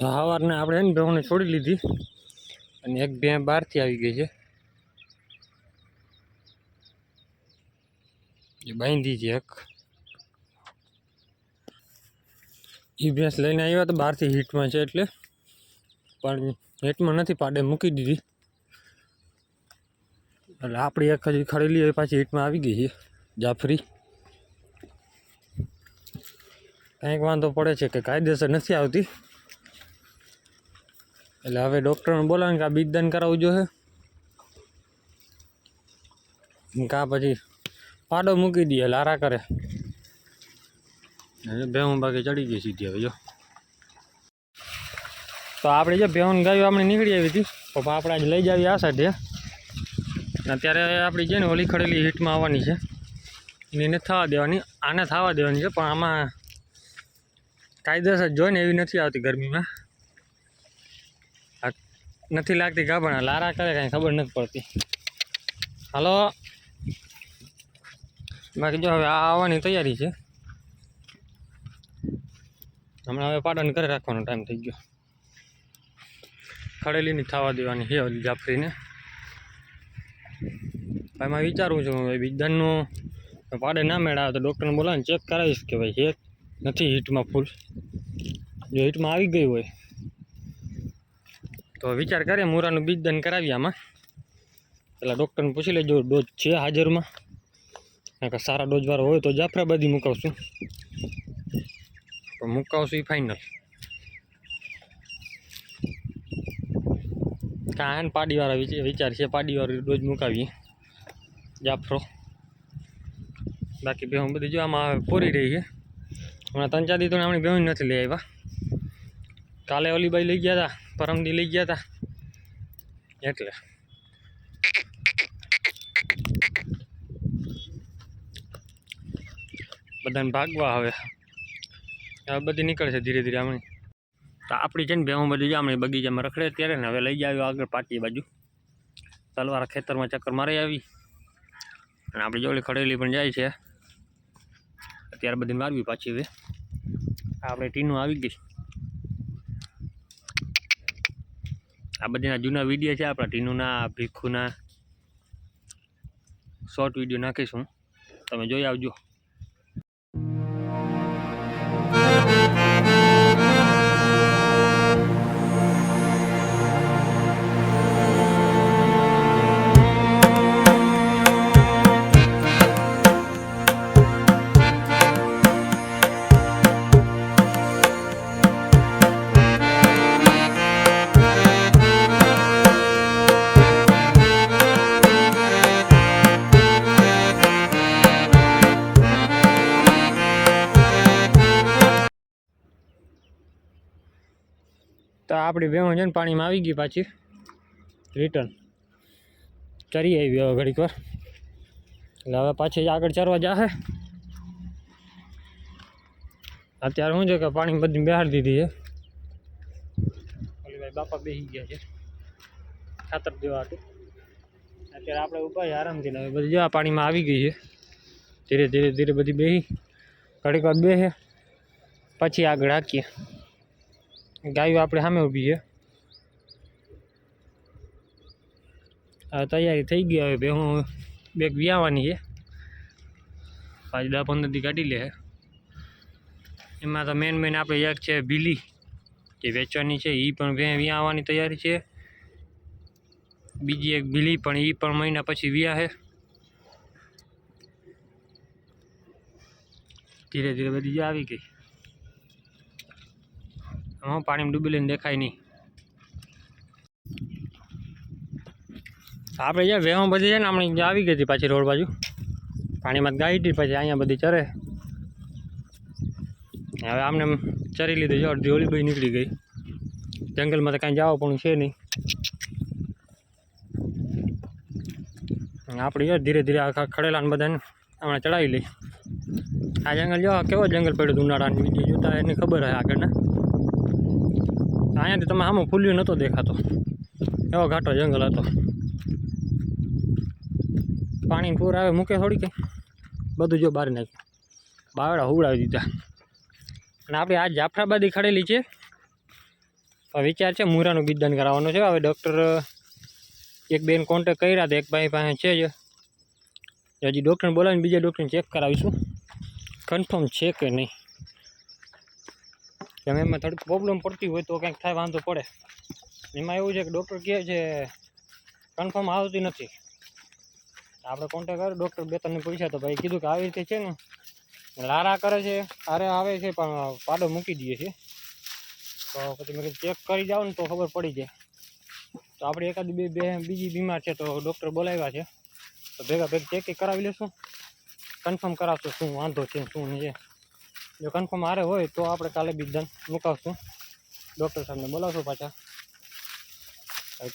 તો સવારને આપણે એને ભેહોને છોડી લીધી અને એક બે બહારથી આવી ગઈ છે. એ બાંધી છે એક. એ ભેંસ લઈને આવ્યા તો બહારથી હીટમાં છે એટલે પણ હીટમાં નથી પાડે, મૂકી દીધી. એટલે આપણી એક હજી ખડેલી એ પાછી હીટમાં આવી ગઈ છે, જાફરી. કંઈક વાંધો પડે છે કે કાયદેસર નથી આવતી. એટલે હવે ડૉક્ટરને બોલાવે કે આ બીજદાન કરાવવું જોઈએ કા પછી પાડો મૂકી દઈએ લારા કરે. ભેહું બાકી ચડી ગઈ સીધી હવે, જો. તો આપણે જે ભેહું ગાયું આપણે નીકળી આવી હતી. તો આપણે આજે લઈ જાવી આ સાથે અત્યારે આપણી છે ને ઓલી ખડેલી હીટમાં આવવાની છે. એને થવા દેવાની, આને થવા દેવાની છે, પણ આમાં કાયદેસર જોઈને એવી નથી આવતી ગરમીમાં. નથી લાગતી ગાભણા લારા કરે, કાંઈ ખબર નથી પડતી. હાલો. બાકી જો હવે આ આવવાની તૈયારી છે. હમણાં હવે પાડન કરી રાખવાનો ટાઈમ થઈ ગયો. ખડેલીની થવા દેવાની છે ઓલી જાફરીને. એમાં વિચારું છું, હવે બીજદાનનું પાડે ના મેળાવે તો ડૉક્ટરને બોલાવીને ચેક કરાવીશ કે ભાઈ હેક નથી હીટમાં ફૂલ જો હીટમાં આવી ગઈ હોય તો વિચાર કરીએ, મૂરાનું બીજદાન કરાવીએ આમાં. પેલા ડૉક્ટરને પૂછી લેજો, ડોઝ છે હાજરમાં. કારણ કે સારા ડોઝવાળો હોય તો જાફરાબાદી મુકાવશું. તો મુકાવશું એ ફાઇનલ કાંઈ ને પાડીવાળા વિચ- વિચાર છે, પાડીવાળો ડોઝ મુકાવીએ. જાફરો. બાકી બેહું બધી જો આમાં પૂરી રહી છે. હમણાં ત્રણ ચાર તો આપણી બેહું નથી લઈ આવ્યા. કાલે ઓલીબાઈ લઈ ગયા હતા પરમદી લઈ ગયા હતા એટલે. બધાને ભાગવા હવે. હવે બધી નીકળશે ધીરે ધીરે હમણાં તો આપણી છે ને ભેહું બધી આમણી બગીચામાં રખડે ત્યારે ને હવે લઈ જાવ આગળ પાટી બાજુ. તલવાર ખેતરમાં ચક્કર મારી આવી. અને આપણી જોડે ખડેલી પણ જાય છે. અત્યારે બધી મારવી પાછી હવે. આપણે ટીનું આવી ગઈ. આ બધીના જૂના વીડિયો છે આપણા ટીનુના ભીખુના. શોર્ટ વીડિયો નાખીશું. તમે જોઈ આવજો. આપણી ભેહું છે ને પાણીમાં આવી ગઈ પાછી. રિટર્ન ચરી આવી હવે ઘડીક વાર. એટલે હવે પાછી આગળ ચરવા જશે અત્યારે શું છે કે પાણી બધી બેહાડી દીધી છે. ભાઈ બાપા બેસી ગયા છે. ખાતર દેવા હતું અત્યારે આપણે ઊભા આરામથી હવે બધી જેવા પાણીમાં આવી ગઈ છે. ધીરે ધીરે ધીરે બધી બેસી ઘડીક વાર બેસે પછી આગળ હાકીએ. ગાયો આપણે સામે ઊભી છે. હવે તૈયારી થઈ ગઈ હવે બે હું બેગ વ્યાવાની છે. પાછી દસ પંદર દી કાઢી લે એમાં તો મેન મેન આપણે એક છે બીલી, જે વેચવાની છે એ પણ વ્યાવાની તૈયારી છે. બીજી એક બીલી પણ એ પણ મહિના પછી વ્યાહે ધીરે ધીરે બધી આવી ગઈ. આમાં પાણીમાં ડૂબી લઈને દેખાય નહીં. આપણે જ્યાં વેહમાં બધી છે ને, આપણે આવી ગઈ હતી પાછી રોડ બાજુ. પાણીમાં ગાઈ હતી, પછી અહીંયા બધી ચરે. હવે આમને ચરી લીધી જો અડધી ઓલી બી નીકળી ગઈ. જંગલમાં તો કાંઈ જવા પણ છે નહીં. આપણે જો ધીરે ધીરે આખા ખડેલા ને બધાને હમણાં ચડાવી લઈ આ જંગલ જો કેવો જંગલ પડ્યો ઉનાળાની? બીજી જોતા એને ખબર હોય આગળના. અહીંયાથી તમે આમાં ફૂલ્યું નહોતો દેખાતો. એવો ઘાટો જંગલ હતો. પાણી પૂર આવે, મૂકે થોડી કે બધું જો બહાર નાખ્યું. બાવડા હુવડાવી દીધા. અને આપણે આ જાફરાબાદી ખડેલી છે. વિચાર છે, મૂરાનું બિદાન કરાવવાનું છે. હવે ડૉક્ટર એક બેન કોન્ટેક કર્યા હતા. એક ભાઈ પાસે છે જ. હજી ડૉક્ટરને બોલાવીને બીજા ડૉક્ટરને ચેક કરાવીશું. કન્ફર્મ છે કે નહીં? કેમ એમાં થોડીક પ્રોબ્લેમ પડતી હોય તો કંઈક થાય, વાંધો પડે. એમાં એવું છે કે ડૉક્ટર કહે છે કન્ફર્મ આવતી નથી. આપણે કોન્ટેક કર્યો ડૉક્ટર બે ત્રણ પૂછ્યા તો ભાઈ કીધું કે આવી રીતે છે ને? લારા કરે છે આરે આવે છે, પણ પાડો મૂકી દઈએ છે તો પછી મેં ચેક કરી જાઓ ને તો ખબર પડી જાય. તો આપણે એકાદ બે બે, બીજી બીમાર છે તો ડૉક્ટર બોલાવ્યા છે. તો ભેગા ભેગ ચેક કરાવી લેશું. કન્ફર્મ કરાવશું શું વાંધો છે શું નહીં જો કન્ફર્મ હારે હોય તો આપણે કાલે બીજદાન મુકાવશું. ડૉક્ટર સાહેબને બોલાવશું પાછા.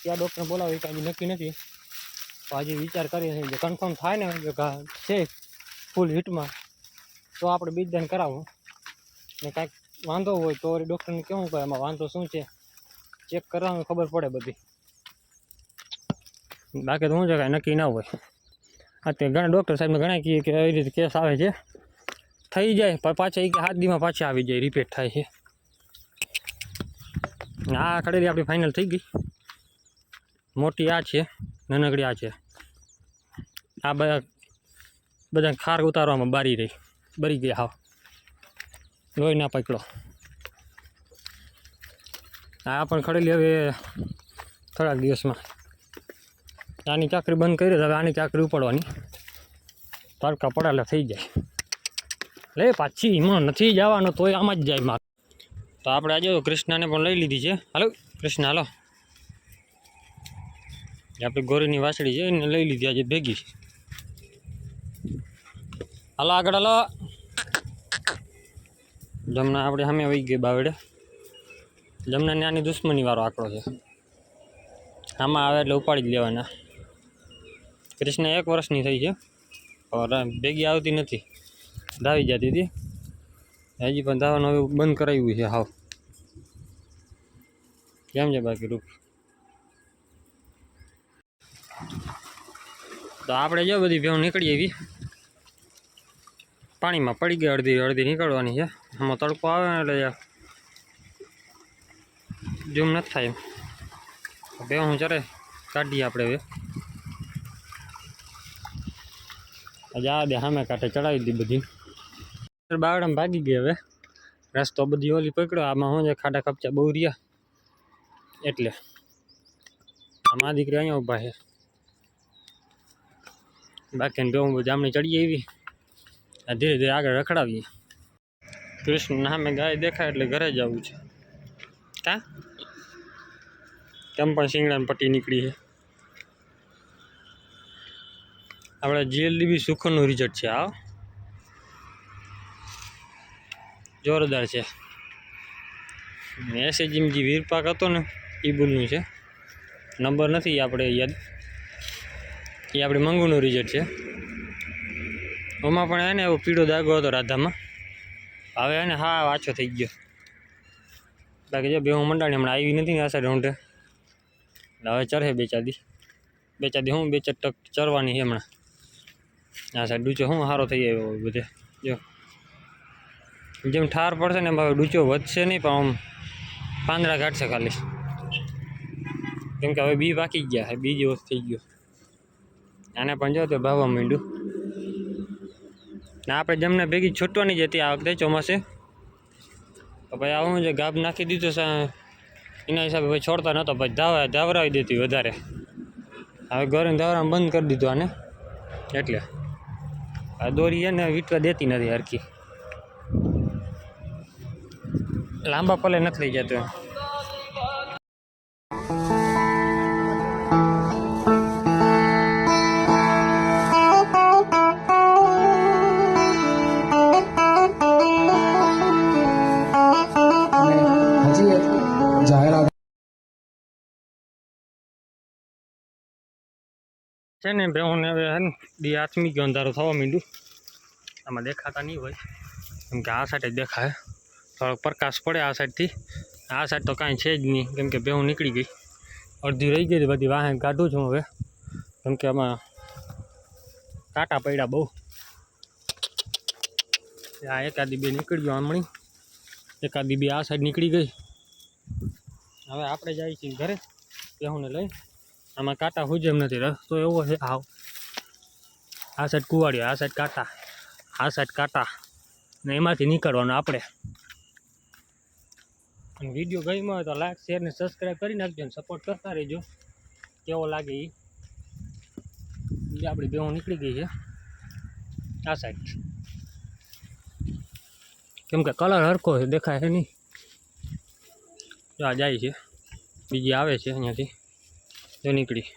ક્યાં ડૉક્ટરને બોલાવી કાંઈ નક્કી નથી. તો હજી વિચાર કરીએ જો કન્ફર્મ થાય ને જો છે ફૂલ હિટમાં તો આપણે બીજદાન કરાવવું ને કાંઈક વાંધો હોય તો ડૉક્ટરને કેવું કહે એમાં વાંધો શું છે? ચેક કરવાનું ખબર પડે બધી. બાકી તો શું છે કાંઈ નક્કી ના હોય. અત્યારે ઘણા ડૉક્ટર સાહેબને ઘણા કહીએ કે આવી રીતે કેસ આવે છે. થઈ જાય પણ પાછા એ કે હાથ દીમાં પાછા આવી જાય રિપીટ થાય છે. આ ખડેલી આપણી ફાઇનલ થઈ ગઈ. મોટી આ છે, નાનકડી આ છે. આ બધા બધા ખાર ઉતારવામાં બારી રહી, બરી ગઈ હાવ. લોહી ના પકડો આ પણ ખડેલી હવે થોડાક દિવસમાં. આની ચાકરી બંધ કરી, હવે આની ચાકરી ઉપાડવાની. તડકા પડાલા થઈ જાય. લે, પાછી એમાં નથી જવાનો, તોય આમાં જ જાય માર. તો આપણે આજે કૃષ્ણાને પણ લઈ લીધી છે. હાલો, કૃષ્ણ, હાલો. આપણી ગોરીની વાસળી છે, એને લઈ લીધી આજે ભેગી. હાલો, આગળ, હાલો. જમના આપણે સામે વહી ગઈ બાવડે જમના આની દુશ્મની વાળો આંકડો છે. આમાં આવે એટલે ઉપાડી જ લેવાના. કૃષ્ણ એક વર્ષની થઈ છે. ભેગી આવતી નથી. ધાવી જતી હતી. હજી પણ ધાવાનું હવે બંધ કરાવ્યું છે હાવ. કેમ છે બાકી રૂપ? તો આપણે જો બધી ભેવ નીકળી એવી પાણીમાં પડી ગઈ અડધી અડધી નીકળવાની છે. આમાં તડકો આવે એટલે જૂમ નથી થાય એમ. બે હું ચરે, કાઢીએ આપણે હવે. જા દે સામે કાંઠે ચડાવી દીધી બધી. બાવડામાં ભાગી ગઈ હવે. રસ્તો બધી ઓલી પકડ્યો આમાં શું છે, ખાડા ખપચા બહુ રહ્યા. એટલે આમાં દીકરી અહીંયા ઊભા છે. બાકી બે હું જામણી ચડી આવી. ધીરે ધીરે આગળ રખડાવીએ. કૃષ્ણ નામે ગાય દેખાય એટલે ઘરે જ આવવું છે. કા? કેમ પણ શિંગડાની પટ્ટી નીકળી છે. આપણે જીએલડીબી સુખનનું રિઝલ્ટ છે આ જોરદાર છે. એસએજીમ જે વીરપાક હતો ને એ બુલનું છે. નંબર નથી, આપણે યાદ. એ આપણે મંગુનું રિઝલ્ટ છે. ઓમાં પણ એને એવો પીળો દાગો હતો રાધામાં. હવે એને હા આછો થઈ ગયો. બાકી જો બે, હું મંડાણી હમણાં આવી નથી ને આ સાઈડ ઊંઢે હવે ચરહે બે ચાદી બે ચાદી હું, બે ચાર ટક ચરવાની છે હમણાં. આ સાઈડ ડૂચો શું સારો થઈ આવ્યો બધે. જો. જેમ ઠાર પડશે ને એમ હવે ડૂચો વધશે નહીં, પણ આમ પાંદડા કાઢશે ખાલી. કેમ કે હવે બી પાકી ગયા છે બી જેવો થઈ ગયો. આને પણ જો તો ભાવવા માંડ્યું. ને આપણે જમને ભેગી છૂટવાની જ હતી આ વખતે ચોમાસે, તો ભાઈ આવું જે ગાબ નાખી દીધું છે, એના હિસાબે ભાઈ છોડતા નહોતો પછી ધાવા, ધાવરાવી દેતી વધારે. હવે ઘરે ધાવરામાં બંધ કરી દીધું આને. એટલે આ દોરી છે ને, વીટવા દેતી નથી હરખી. લાંબા પલે નથી લઈ જતું એમ અને હજી એક જાહેરાત છે ને બેહુને હવે હે ને દી આથમી ગયો અંધારો થવા માંડ્યું. આમાં દેખાતા નહીં હોય. કેમ કે આ સાઈડ જ દેખાય. થોડોક પ્રકાશ પડે આ સાઈડથી. આ સાઈડ તો કાંઈ છે જ નહીં. કેમ કે બેહું નીકળી ગઈ. અડધી રહી ગઈ બધી વાહન કાઢું છું હવે. કેમ કે આમાં કાંટા પડ્યા બહુ. આ એકાદી બે નીકળી ગયો આમણી. એકાદી બે આ સાઈડ નીકળી ગઈ. હવે આપણે જઈએ છીએ ઘરે બેહુને લઈ. આમાં કાંટા હુજે એમ નથી રસ્તો એવો છે આવ આ સાઈડ કુવાડ્યો, આ સાઈડ કાંટા, આ સાઈડ કાંટા. ને એમાંથી નીકળવાનું આપણે. અને વીડિયો ગમ્યો હોય તો લાઈક શેર ને સબસ્ક્રાઈબ કરી નાખજો અને સપોર્ટ કરતા રહેજો. કેવો લાગે એ આપણી બેહો નીકળી ગઈ છે. આ સાઈડ કેમ કે કલર હરખો દેખાય છે નહીં. આ જાય છે. બીજી આવે છે અહીંયાથી. જો નીકળી.